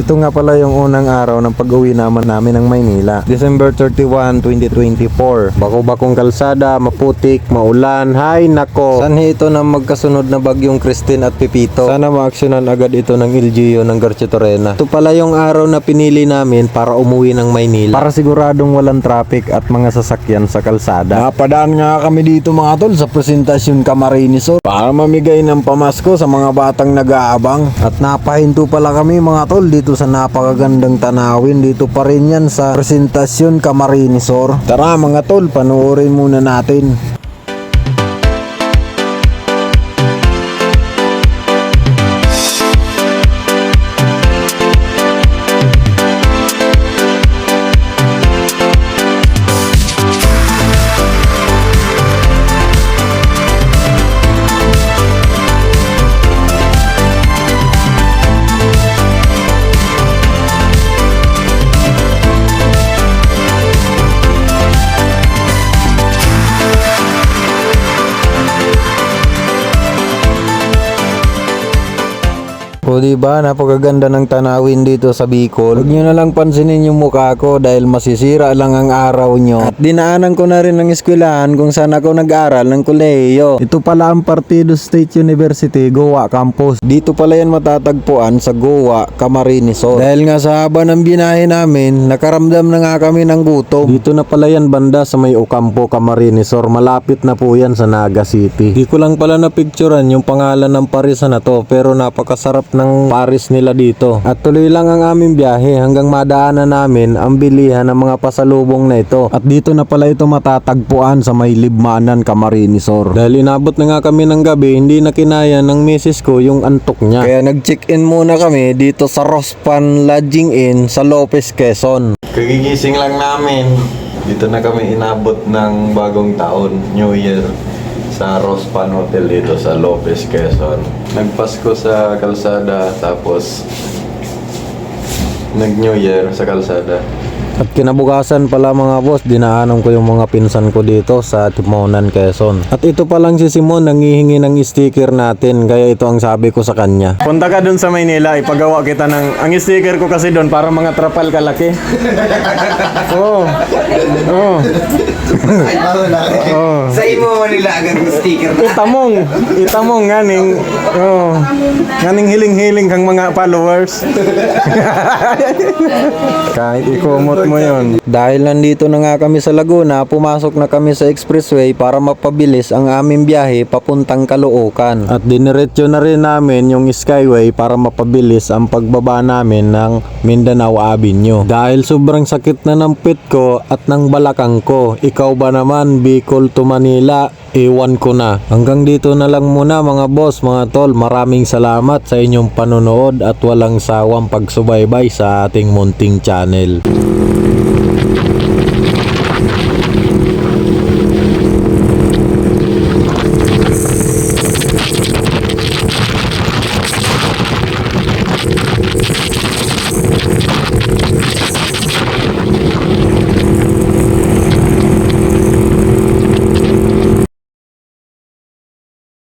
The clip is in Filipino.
Ito nga pala yung unang araw ng pag-uwi naman namin ng Maynila. December 31, 2024. Bako-bakong kalsada, maputik, maulan. Hay nako. Sanhi ito na magkasunod na bagyong Christine at Pipito. Sana maaksyonan agad ito ng LGU ng Garchitorena. Ito pala yung araw na pinili namin para umuwi ng Maynila. Para siguradong walang traffic at mga sasakyan sa kalsada. Napadaan nga kami dito mga tol sa presentasyon Camarines Sur para mamigay ng pamasko sa mga batang nag-aabang. At napahinto pala kami mga tol dito sa napakagandang tanawin. Dito pa rin yan sa presentasyon Camarinesor. Tara mga tol, panoorin muna natin. O di ba napakaganda ng tanawin dito sa Bicol. Huwag nyo na lang pansinin yung mukha ko dahil masisira lang ang araw nyo. At dinaanan ko na rin ng eskwelahan kung saan ako nag-aral ng kolehiyo. Ito pala ang Partido State University, Goa Campus. Dito pala yan matatagpuan sa Goa, Camarines Sur. Dahil nga sa haba ng binahe namin, nakaramdam na nga kami ng gutom. Dito na pala yan banda sa may Ocampo, Camarines Sur. Malapit na po yan sa Naga City. Di ko lang pala napicturan yung pangalan ng parisan na to pero napakasarap ng paris nila dito. At tuloy lang ang aming biyahe hanggang madaanan namin ang bilihan ng mga pasalubong na ito. At dito na pala ito matatagpuan sa may Libmanan, Camarines Sur. Dahil inabot na nga kami ng gabi, hindi na kinaya ng misis ko yung antok niya. Kaya nag-check-in muna kami dito sa Rospan Lodging Inn sa Lopez, Quezon. Kagigising lang namin. Dito na kami inabot ng bagong taon, New Year sa Rospan Hotel dito sa Lopez, Quezon. Nagpasko sa kalsada tapos nag-New Year sa kalsada. At kinabukasan pala mga boss, dinaanan ko yung mga pinsan ko dito sa Timonan, Quezon. At ito pa lang si Simon, nangihingi ng sticker natin, kaya ito ang sabi ko sa kanya. Punta ka dun sa Maynila, ipagawa kita ng... Ang sticker ko kasi doon, para mga trapal kalaki. Oo. Oo. Oo. Sa imo nila agad yung sticker na. Itamong, itamong nganing, oh, nganing hiling-hiling kang mga followers. Kahit ikumot mo yon. Dahil nandito na nga kami sa Laguna, pumasok na kami sa expressway para mapabilis ang aming biyahe papuntang Caloocan. At diniretso na rin namin yung Skyway para mapabilis ang pagbaba namin ng Mindanao Avenue. Dahil sobrang sakit na ng pit ko at ng balakang ko. Ikaw ba naman, Bicol to Manila, Ewan ko na. Hanggang dito na lang muna mga boss, mga tol. Maraming salamat sa inyong panonood at walang sawang pagsubaybay sa ating munting channel. Thank you.